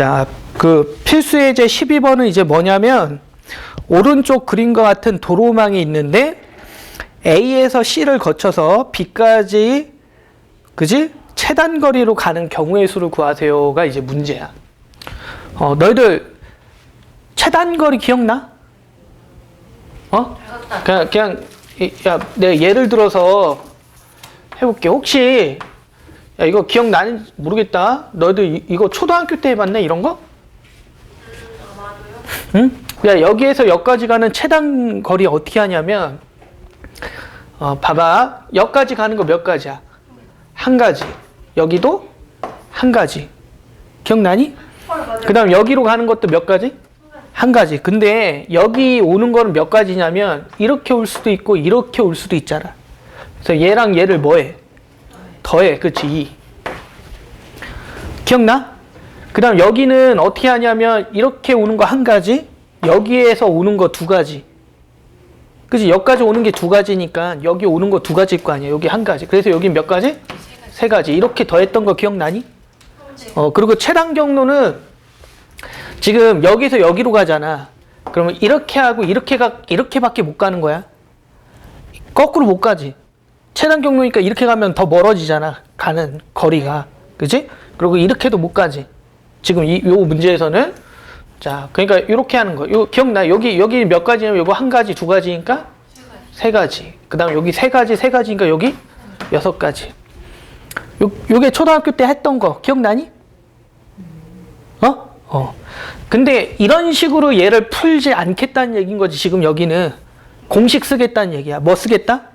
자, 그 필수 예제 12번은 이제 뭐냐면 오른쪽 그림과 같은 도로망이 있는데 A에서 C를 거쳐서 B까지 그지? 최단 거리로 가는 경우의 수를 구하세요가 이제 문제야. 어, 너희들 최단 거리 기억나? 어? 그냥 그냥 이- 야, 내가 예를 들어서 해볼게. 혹시 야 이거 기억나는지 모르겠다. 너희들 이, 이거 초등학교 때 해봤네 이런 거? 응? 야 여기에서 여기까지 가는 최단 거리 어떻게 하냐면 어 봐봐 여기까지 가는 거 몇 가지야? 한 가지. 여기도 한 가지. 기억나니? 그 다음 여기로 가는 것도 몇 가지? 한 가지. 근데 여기 오는 거는 몇 가지냐면 이렇게 올 수도 있고 이렇게 올 수도 있잖아. 그래서 얘랑 얘를 뭐해? 더해. 그치? 2. 기억나? 그 다음 여기는 어떻게 하냐면 이렇게 오는 거 한 가지, 여기에서 오는 거 두 가지. 그지? 여기까지 오는 게 두 가지니까 여기 오는 거 두 가지일 거 아니야. 여기 한 가지. 그래서 여기 몇 가지? 세 가지. 이렇게 더했던 거 기억나니? 어, 그리고 최단 경로는 지금 여기서 여기로 가잖아. 그러면 이렇게 하고 이렇게 가, 이렇게밖에 못 가는 거야. 거꾸로 못 가지. 최단 경로니까 이렇게 가면 더 멀어지잖아. 가는 거리가. 그지? 그리고 이렇게도 못 가지. 지금 이, 요 문제에서는. 자, 그러니까 이렇게 하는 거. 요, 기억나? 여기, 여기 몇 가지냐면 요거 한 가지, 두 가지니까? 세 가지. 그 다음 여기 세 가지, 세 가지니까 여기 여섯 가지. 요, 요게 초등학교 때 했던 거 기억나니? 어? 어. 근데 이런 식으로 얘를 풀지 않겠다는 얘기인 거지. 지금 여기는 공식 쓰겠다는 얘기야. 뭐 쓰겠다?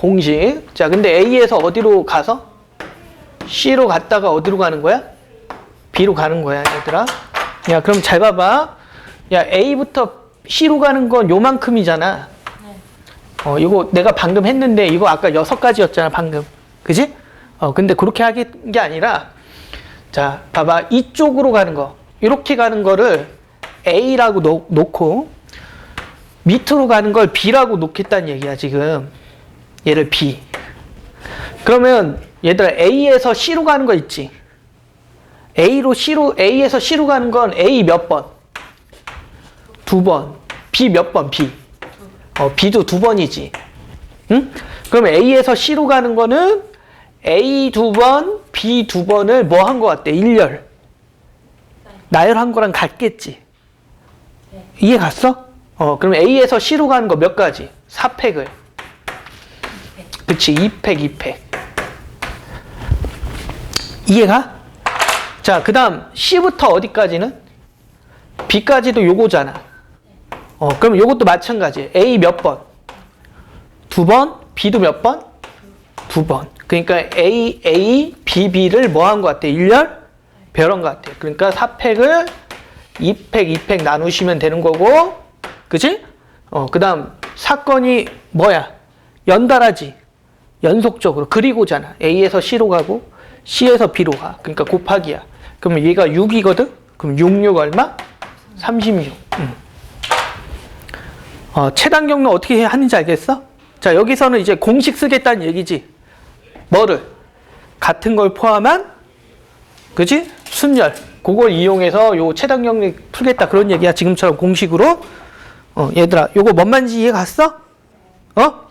공식. 자, 근데 A에서 어디로 가서? C로 갔다가 어디로 가는 거야? B로 가는 거야, 얘들아. 야, 그럼 잘 봐봐. 야, A부터 C로 가는 건 요만큼이잖아. 어, 이거 내가 방금 했는데 이거 아까 여섯 가지였잖아, 방금. 그지? 어, 근데 그렇게 하는 게 아니라 자, 봐봐. 이쪽으로 가는 거. 이렇게 가는 거를 A라고 놓, 놓고 밑으로 가는 걸 B라고 놓겠다는 얘기야, 지금. 얘를 B. 그러면 얘들아 A에서 C로 가는 거 있지? A로 C로 A에서 C로 가는 건 A 몇 번? 두 번. B 몇 번? B. 어, B도 두 번이지. 응? 그럼 A에서 C로 가는 거는 A 두 번, B 두 번을 뭐 한 거 같대? 일렬. 나열한 거랑 같겠지. 이해 갔어? 어, 그럼 A에서 C로 가는 거 몇 가지? 4팩을. 그치, 2팩, 2팩. 이해가? 자, 그 다음 C부터 어디까지는? B까지도 요거잖아. 어, 그럼 요것도 마찬가지. A 몇 번? 두 번? B도 몇 번? 두 번. 그러니까 A, A, B, B를 뭐 한 것 같아? 일렬? 별한 것 같아. 그러니까 4팩을 2팩, 2팩 나누시면 되는 거고, 그지? 어, 그 다음 사건이 뭐야? 연달아지. 연속적으로. 그리고잖아. A에서 C로 가고, C에서 B로 가. 그러니까 곱하기야. 그러면 얘가 6이거든? 그럼 6, 6 얼마? 36. 음. 어, 최단 경로 어떻게 하는지 알겠어? 자, 여기서는 이제 공식 쓰겠다는 얘기지. 뭐를? 같은 걸 포함한, 그지? 순열. 그걸 이용해서 요 최단 경로 풀겠다. 그런 얘기야. 지금처럼 공식으로. 어, 얘들아, 요거 뭔 말인지 이해 갔어? 어?